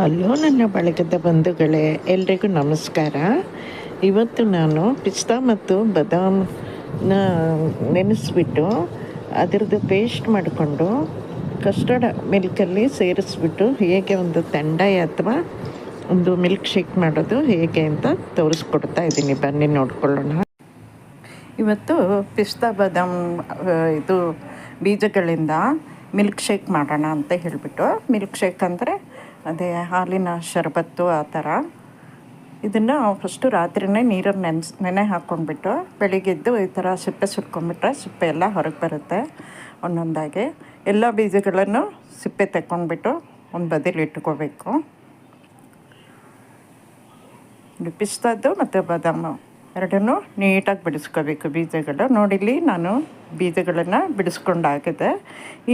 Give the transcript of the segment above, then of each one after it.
Hello ನನ್ನ ಬಳಗದ ಬಂಧುಗಳೇ, ಎಲ್ರಿಗೂ ನಮಸ್ಕಾರ. ಇವತ್ತು ನಾನು ಪಿಸ್ತಾ ಮತ್ತು ಬದಾಮ್ನ ನೆನೆಸ್ಬಿಟ್ಟು ಅದರದ್ದು ಪೇಸ್ಟ್ ಮಾಡಿಕೊಂಡು ಕಸ್ಟರ್ಡ್ ಮಿಲ್ಕಲ್ಲಿ ಸೇರಿಸ್ಬಿಟ್ಟು ಹೇಗೆ ಒಂದು ತಂಡಾಯ ಅಥವಾ ಒಂದು ಮಿಲ್ಕ್ ಶೇಕ್ ಮಾಡೋದು ಹೇಗೆ ಅಂತ ತೋರಿಸ್ಕೊಡ್ತಾ ಇದ್ದೀನಿ. ಬನ್ನಿ ನೋಡ್ಕೊಳ್ಳೋಣ. ಇವತ್ತು ಪಿಸ್ತಾ ಬದಾಮ್ ಇದು ಬೀಜಗಳಿಂದ ಮಿಲ್ಕ್ ಶೇಕ್ ಮಾಡೋಣ ಅಂತ ಹೇಳಿಬಿಟ್ಟು. ಮಿಲ್ಕ್ ಶೇಕ್ ಅಂದರೆ ಅದೇ ಹಾಲಿನ ಶರಬತ್ತು ಆ ಥರ. ಇದನ್ನು ಫಸ್ಟು ರಾತ್ರಿನೇ ನೀರಲ್ಲಿ ನೆನೆಸ್, ನೆನೆ ಹಾಕ್ಕೊಂಡ್ಬಿಟ್ಟು ಬೆಳಿಗ್ಗೆದ್ದು ಈ ಥರ ಸಿಪ್ಪೆ ಸುಟ್ಕೊಂಡ್ಬಿಟ್ರೆ ಸಿಪ್ಪೆ ಎಲ್ಲ ಹೊರಗೆ ಬರುತ್ತೆ ಒಂದೊಂದಾಗಿ. ಎಲ್ಲ ಬೀಜಗಳನ್ನು ಸಿಪ್ಪೆ ತೆಕ್ಕೊಂಡ್ಬಿಟ್ಟು ಒಂದು ಬದಿಲಿ ಇಟ್ಕೋಬೇಕು. ಪಿಸ್ತಾದ್ದು ಮತ್ತು ಬಾದಾಮು. ಎರಡನ್ನೂ ನೀಟಾಗಿ ಬಿಡಿಸ್ಕೋಬೇಕು ಬೀಜಗಳು. ನೋಡಿಲ್ಲಿ ನಾನು ಬೀಜಗಳನ್ನು ಬಿಡಿಸ್ಕೊಂಡಾಗಿದೆ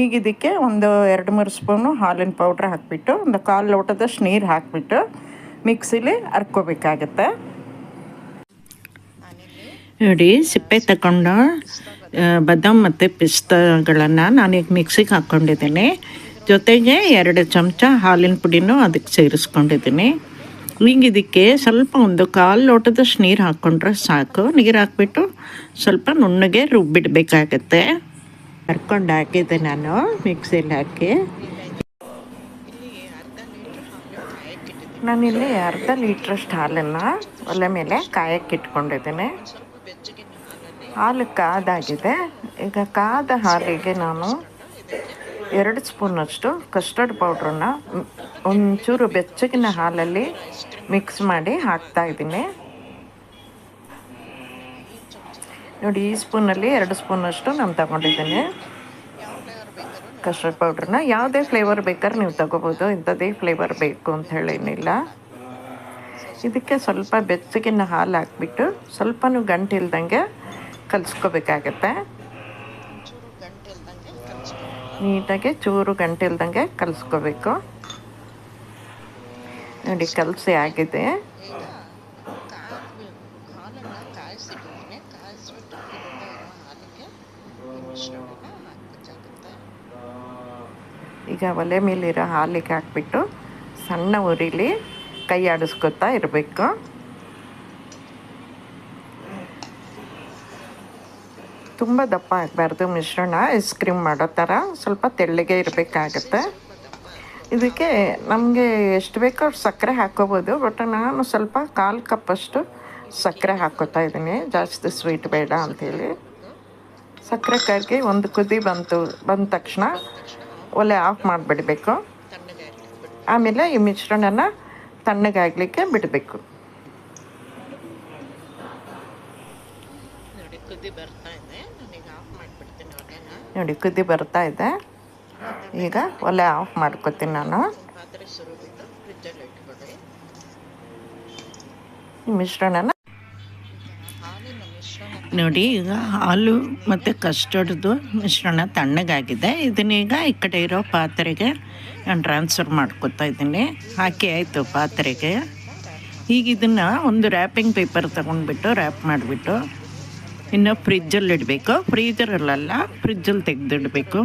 ಈಗ ಇದಕ್ಕೆ ಒಂದು ಎರಡು ಮೂರು ಸ್ಪೂನು ಹಾಲಿನ ಪೌಡ್ರ್ ಹಾಕಿಬಿಟ್ಟು, ಒಂದು ಕಾಲು ಲೋಟದಷ್ಟು ನೀರು ಹಾಕಿಬಿಟ್ಟು ಮಿಕ್ಸಿಲಿ ಹರ್ಕೋಬೇಕಾಗತ್ತೆ ನೋಡಿ, ಸಿಪ್ಪೆ ತಗೊಂಡು ಬದಾಮ್ ಮತ್ತು ಪಿಸ್ತಗಳನ್ನು ನಾನೀಗ ಮಿಕ್ಸಿಗೆ ಹಾಕ್ಕೊಂಡಿದ್ದೀನಿ. ಜೊತೆಗೆ ಎರಡು ಚಮಚ ಹಾಲಿನ ಪುಡಿನೂ ಅದಕ್ಕೆ ಸೇರಿಸ್ಕೊಂಡಿದ್ದೀನಿ. ಈಗ ಇದಕ್ಕೆ ಸ್ವಲ್ಪ ಒಂದು ಕಾಲು ಲೋಟದಷ್ಟು ನೀರು ಹಾಕ್ಕೊಂಡ್ರೆ ಸಾಕು. ನೀರು ಹಾಕ್ಬಿಟ್ಟು ಸ್ವಲ್ಪ ನುಣ್ಣಗೆ ರುಬ್ಬಿಡಬೇಕಾಗತ್ತೆ. ಹರ್ಕೊಂಡು ಹಾಕಿದ್ದೆ ನಾನು, ಮಿಕ್ಸಿಲಿ ಹಾಕಿ. ನಾನಿಲ್ಲಿ ಅರ್ಧ ಲೀಟ್ರಷ್ಟು ಹಾಲನ್ನು ಒಲೆ ಮೇಲೆ ಕಾಯಕ್ಕೆ ಇಟ್ಕೊಂಡಿದ್ದೇನೆ. ಹಾಲು ಕಾದಾಗಿದೆ. ಈಗ ಕಾದ ಹಾಲಿಗೆ ನಾನು ಎರಡು ಸ್ಪೂನಷ್ಟು ಕಸ್ಟರ್ಡ್ ಪೌಡ್ರನ್ನ ಒಂಚೂರು ಬೆಚ್ಚಗಿನ ಹಾಲಲ್ಲಿ ಮಿಕ್ಸ್ ಮಾಡಿ ಹಾಕ್ತಾ ಇದ್ದೀನಿ. ನೋಡಿ, ಈ ಸ್ಪೂನಲ್ಲಿ ಎರಡು ಸ್ಪೂನಷ್ಟು ನಾನು ತಗೊಂಡಿದ್ದೀನಿ. ಕಸ್ಟರ್ಡ್ ಪೌಡ್ರನ್ನ ಯಾವುದೇ ಫ್ಲೇವರ್ ಬೇಕಾದ್ರೆ ನೀವು ತಗೋಬೋದು, ಇಂಥದ್ದೇ ಫ್ಲೇವರ್ ಬೇಕು ಅಂತ ಹೇಳೇನಿಲ್ಲ ಇದಕ್ಕೆ ಸ್ವಲ್ಪ ಬೆಚ್ಚಗಿನ ಹಾಲು ಹಾಕ್ಬಿಟ್ಟು ಸ್ವಲ್ಪನೂ ಗಂಟಿಲ್ದಂಗೆ ಕಲಿಸ್ಕೋಬೇಕಾಗತ್ತೆ. ನೀಟಾಗಿ ಚೂರು ಗಂಟಿಲ್ದಂಗೆ ಕಲಿಸ್ಕೋಬೇಕು. ನೋಡಿ, ಕಲಸಿ ಆಗಿದೆ. ಈಗ ಒಲೆ ಮೇಲಿರೋ ಹಾಲಿಗೆ ಹಾಕ್ಬಿಟ್ಟು ಸಣ್ಣ ಉರಿಲಿ ಕೈ ಆಡಿಸ್ಕೊತಾ ಇರಬೇಕು. ತುಂಬ ದಪ್ಪ ಆಗಬಾರ್ದು ಮಿಶ್ರಣ ಐಸ್ ಕ್ರೀಮ್ ಮಾಡೋ ಥರ ಸ್ವಲ್ಪ ತೆಳ್ಳಗೆ ಇರಬೇಕಾಗತ್ತೆ. ಇದಕ್ಕೆ ನಮಗೆ ಎಷ್ಟು ಬೇಕೋ ಸಕ್ಕರೆ ಹಾಕೋಬೋದು. ಬಟ್ ನಾನು ಸ್ವಲ್ಪ ಕಾಲು ಕಪ್ಪಷ್ಟು ಸಕ್ಕರೆ ಹಾಕೋತಾ ಇದ್ದೀನಿ. ಜಾಸ್ತಿ ಸ್ವೀಟ್ ಬೇಡ ಅಂಥೇಳಿ ಸಕ್ಕರೆ ಕರಗಿ ಒಂದು ಕುದಿ ಬಂತು, ಬಂದ ತಕ್ಷಣ ಒಲೆ ಆಫ್ ಮಾಡಿಬಿಡಬೇಕು. ಆಮೇಲೆ ಈ ಮಿಶ್ರಣನ ತಣ್ಣಗಾಗಲಿಕ್ಕೆ ಬಿಡಬೇಕು ನೋಡಿ ಕುದಿ ಬರ್ತಾ ಇದೆ. ನಾನೀಗ ಆಫ್ ಮಾಡಿಬಿಡ್ತೀನಿ ಒಲೆನ ನೋಡಿ ಕುದಿ ಬರ್ತಾ ಇದೆ. ಈಗ ಒಲೆ ಆಫ್ ಮಾಡ್ಕೊತೀನಿ ನಾನು. ಈ ಮಿಶ್ರಣನ? ನೋಡಿ ಈಗ ಹಾಲು ಮತ್ತು ಕಸ್ಟರ್ಡ್ದು ಮಿಶ್ರಣ ತಣ್ಣಗಾಗಿದೆ. ಇದನ್ನೀಗ ಈ ಕಡೆ ಇರೋ ಪಾತ್ರೆಗೆ ನಾನು ಟ್ರಾನ್ಸ್ಫರ್ ಮಾಡ್ಕೊತಾ ಇದ್ದೀನಿ. ಹಾಕಿ ಆಯಿತು ಪಾತ್ರೆಗೆ. ಈಗ ಇದನ್ನು ಒಂದು ರ್ಯಾಪಿಂಗ್ ಪೇಪರ್ ತೊಗೊಂಡ್ಬಿಟ್ಟು ರ್ಯಾಪ್ ಮಾಡಿಬಿಟ್ಟು ಇನ್ನು ಫ್ರಿಜ್ಜಲ್ಲಿ ಇಡಬೇಕು. ಫ್ರೀಜರಲ್ಲ ಫ್ರಿಜ್ಜಲ್ಲಿ ತೆಗೆದಿಡಬೇಕು.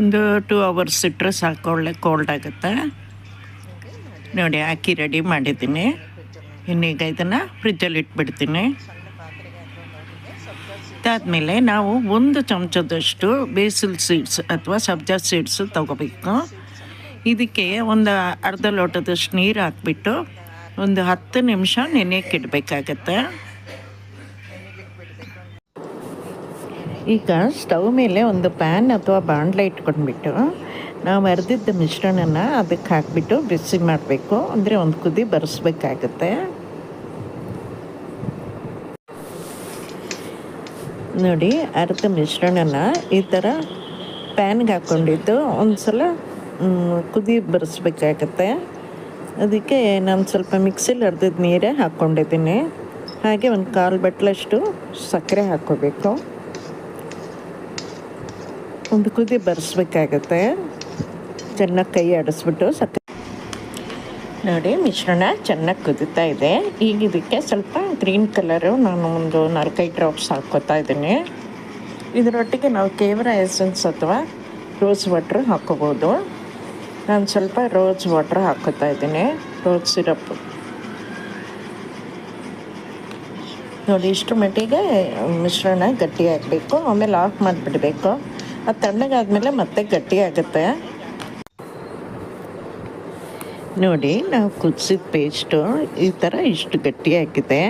ಒಂದು ಟೂ ಅವರ್ಸ್ ಇಟ್ಟರೆ ಸಾಕು, ಒಳ್ಳೆ ಕೋಲ್ಡ್ ಆಗುತ್ತೆ. ನೋಡಿ, ಹಾಕಿ ರೆಡಿ ಮಾಡಿದ್ದೀನಿ. ಇನ್ನೀಗ ಇದನ್ನು ಫ್ರಿಜ್ಜಲ್ಲಿ ಇಟ್ಬಿಡ್ತೀನಿ. ಇದಾದಮೇಲೆ ನಾವು ಒಂದು ಚಮಚದಷ್ಟು ಬೇಸಿಲ್ ಸೀಡ್ಸ್ ಅಥವಾ ಸಬ್ಜಾ ಸೀಡ್ಸು ತಗೋಬೇಕು. ಇದಕ್ಕೆ ಒಂದು ಅರ್ಧ ಲೋಟದಷ್ಟು ನೀರು ಹಾಕ್ಬಿಟ್ಟು ಒಂದು ಹತ್ತು ನಿಮಿಷ ನೆನೆಯಕ್ಕೆ ಈಗ ಸ್ಟವ್ ಮೇಲೆ ಒಂದು ಪ್ಯಾನ್ ಅಥವಾ ಬಾಣಲೆ ಇಟ್ಕೊಂಡ್ಬಿಟ್ಟು ನಾವು ಅರ್ದಿದ್ದ ಮಿಶ್ರಣನ ಅದಕ್ಕೆ ಹಾಕ್ಬಿಟ್ಟು ಬಿಸಿ ಮಾಡಬೇಕು. ಅಂದರೆ ಒಂದು ಕುದಿ ಬರೆಸ್ಬೇಕಾಗತ್ತೆ. ನೋಡಿ, ಅರ್ಧ ಮಿಶ್ರಣನ ಈ ಥರ ಪ್ಯಾನ್ಗೆ ಹಾಕ್ಕೊಂಡಿದ್ದು. ಒಂದು ಸಲ ಕುದಿ ಬರೆಸ್ಬೇಕಾಗತ್ತೆ. ಅದಕ್ಕೆ ನಾನು ಸ್ವಲ್ಪ ಮಿಕ್ಸಿಲಿ ಅರ್ದಿದ್ದು ನೀರೇ ಹಾಕ್ಕೊಂಡಿದ್ದೀನಿ. ಹಾಗೆ ಒಂದು ಕಾಲು ಬಟ್ಲಷ್ಟು ಸಕ್ಕರೆ ಹಾಕ್ಕೋಬೇಕು. ಒಂದು ಕುದಿ ಬರೆಸ್ಬೇಕಾಗತ್ತೆ. ಚೆನ್ನಾಗಿ ಕೈ ಆಡಿಸ್ಬಿಟ್ಟು ಸಕ್ಕರೆ ನೋಡಿ, ಮಿಶ್ರಣ ಚೆನ್ನಾಗಿ ಕುದಿತಾ ಇದೆ. ಈಗ ಇದಕ್ಕೆ ಸ್ವಲ್ಪ ಗ್ರೀನ್ ಕಲರು ನಾನು ಒಂದು ನಾಲ್ಕೈದು ಡ್ರಾಪ್ಸ್ ಹಾಕ್ಕೋತಾ ಇದ್ದೀನಿ. ಇದರೊಟ್ಟಿಗೆ ನಾವು ಕೇವರ ಎಸೆನ್ಸ್ ಅಥವಾ ರೋಸ್ ವಾಟ್ರ್ ಹಾಕ್ಕೋಬೋದು. ನಾನು ಸ್ವಲ್ಪ ರೋಸ್ ವಾಟ್ರ್ ಹಾಕೋತಾ ಇದ್ದೀನಿ. Rose syrup. ನೋಡಿ, ಇಷ್ಟು ಮಟ್ಟಿಗೆ ಮಿಶ್ರಣ ಗಟ್ಟಿ ಆಗಬೇಕು ಆಮೇಲೆ ಆಫ್ ಮಾಡಿಬಿಡಬೇಕು. ಅದು ತಣ್ಣಗಾದ್ಮೇಲೆ ಮತ್ತೆ ಗಟ್ಟಿ ಆಗುತ್ತೆ ನೋಡಿ, ನಾವು ಕುದಿಸಿದ ಪೇಸ್ಟು ಈ ಥರ ಇಷ್ಟು ಗಟ್ಟಿಯಾಗಿದೆ.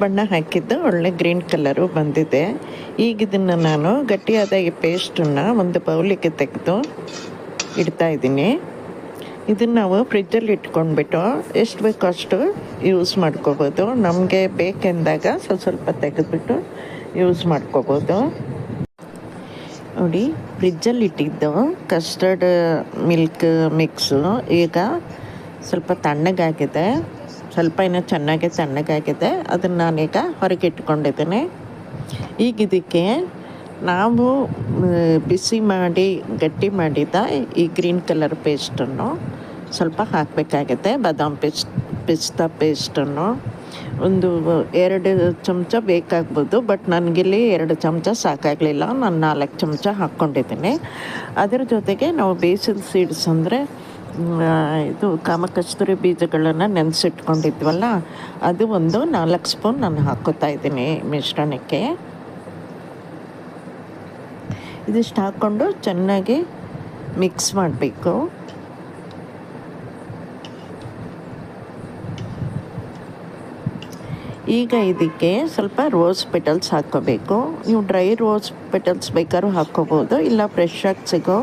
ಬಣ್ಣ ಹಾಕಿದ್ದು ಒಳ್ಳೆ ಗ್ರೀನ್ ಕಲರು ಬಂದಿದೆ. ಈಗ ಇದನ್ನು ನಾನು ಗಟ್ಟಿಯಾದ ಈ ಪೇಸ್ಟನ್ನು ಒಂದು ಬೌಲಿಗೆ ತೆಗೆದು ಇಡ್ತಾ ಇದ್ದೀನಿ. ಇದನ್ನು ನಾವು ಫ್ರಿಜ್ಜಲ್ಲಿ ಇಟ್ಕೊಂಡ್ಬಿಟ್ಟು ಎಷ್ಟು ಬೇಕೋ ಅಷ್ಟು ಯೂಸ್ ಮಾಡ್ಕೋಬೋದು. ನಮಗೆ ಬೇಕೆಂದಾಗ ಸ್ವಲ್ಪ ಸ್ವಲ್ಪ ತೆಗೆದುಬಿಟ್ಟು ಯೂಸ್ ಮಾಡ್ಕೋಬೋದು. ನೋಡಿ, ಫ್ರಿಜ್ಜಲ್ಲಿ ಇಟ್ಟಿದ್ದು ಕಸ್ಟರ್ಡ್ ಮಿಲ್ಕ್ ಮಿಕ್ಸು ಈಗ ಸ್ವಲ್ಪ ತಣ್ಣಗಾಗಿದೆ ಸ್ವಲ್ಪ ಏನೋ ಚೆನ್ನಾಗಿ ತಣ್ಣಗಾಗಿದೆ ಅದನ್ನು ನಾನೀಗ ಹೊರಗೆ ಇಟ್ಕೊಂಡಿದ್ದೀನಿ. ಈಗ ಇದಕ್ಕೆ ನಾವು ಬಿಸಿ ಮಾಡಿ, ಗಟ್ಟಿ ಮಾಡಿದ ಈ ಗ್ರೀನ್ ಕಲರ್ ಪೇಸ್ಟನ್ನು ಸ್ವಲ್ಪ ಹಾಕಬೇಕಾಗುತ್ತೆ ಬಾದಾಮ್ ಪೇಸ್ಟ್, ಪಿಸ್ತಾ ಪೇಸ್ಟನ್ನು ಒಂದು ಎರಡು ಚಮಚ ಬೇಕಾಗ್ಬೋದು ಬಟ್ ನನಗಿಲ್ಲಿ ಎರಡು ಚಮಚ ಸಾಕಾಗಲಿಲ್ಲ. ನಾನು ನಾಲ್ಕು ಚಮಚ ಹಾಕ್ಕೊಂಡಿದ್ದೀನಿ. ಅದರ ಜೊತೆಗೆ ನಾವು ಬೇಸಿಲ್ ಸೀಡ್ಸ್ ಅಂದರೆ ಇದು ಕಾಮಕಸ್ತೂರಿ ಬೀಜಗಳನ್ನು ನೆನೆಸಿಟ್ಕೊಂಡಿದ್ವಲ್ಲ, ಅದು ಒಂದು ನಾಲ್ಕು ಸ್ಪೂನ್ ನಾನು ಹಾಕೋತಾ ಇದ್ದೀನಿ ಮಿಶ್ರಣಕ್ಕೆ. ಇದಿಷ್ಟು ಹಾಕ್ಕೊಂಡು ಚೆನ್ನಾಗಿ ಮಿಕ್ಸ್ ಮಾಡಬೇಕು. ಈಗ ಇದಕ್ಕೆ ಸ್ವಲ್ಪ ರೋಸ್ ಪೆಟಲ್ಸ್ ಹಾಕ್ಕೋಬೇಕು. ನೀವು ಡ್ರೈ ರೋಸ್ ಪೆಟಲ್ಸ್ ಬೇಕಾದ್ರೂ ಹಾಕ್ಕೋಬೋದು. ಇಲ್ಲ ಫ್ರೆಶ್ಶಾಗಿ ಸಿಗೋ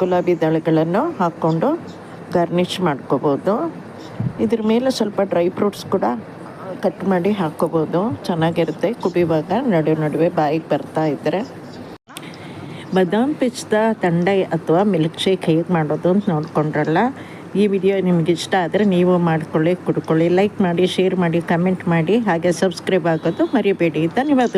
ಗುಲಾಬಿ ದಳಗಳನ್ನು ಹಾಕ್ಕೊಂಡು ಗಾರ್ನಿಷ್ ಮಾಡ್ಕೋಬೋದು. ಇದ್ರ ಮೇಲೆ ಸ್ವಲ್ಪ ಡ್ರೈ ಫ್ರೂಟ್ಸ್ ಕೂಡ ಕಟ್ ಮಾಡಿ ಹಾಕ್ಕೋಬೋದು. ಚೆನ್ನಾಗಿರುತ್ತೆ. ಕುಬಿವಾಗ ನಡುವೆ ನಡುವೆ ಬಾಯಿಗೆ ಬರ್ತಾ ಇದ್ದರೆ ಬಾದಾಮ್ ಪಿಚ್ದ ತಂಡೆ ಅಥವಾ ಮಿಲ್ಕ್ ಶೇಕ್ ಹೇಗೆ ಮಾಡೋದು ಅಂತ ನೋಡ್ಕೊಂಡ್ರಲ್ಲ ಈ ವಿಡಿಯೋ ನಿಮ್ಗೆ ಇಷ್ಟ ಆದರೆ ನೀವು ಮಾಡ್ಕೊಳ್ಳಿ, ಕುಡ್ಕೊಳ್ಳಿ ಲೈಕ್ ಮಾಡಿ ಶೇರ್ ಮಾಡಿ ಕಮೆಂಟ್ ಮಾಡಿ, ಹಾಗೆ ಸಬ್ಸ್ಕ್ರೈಬ್ ಆಗೋದು ಮರಿಬೇಡಿ. ಧನ್ಯವಾದ.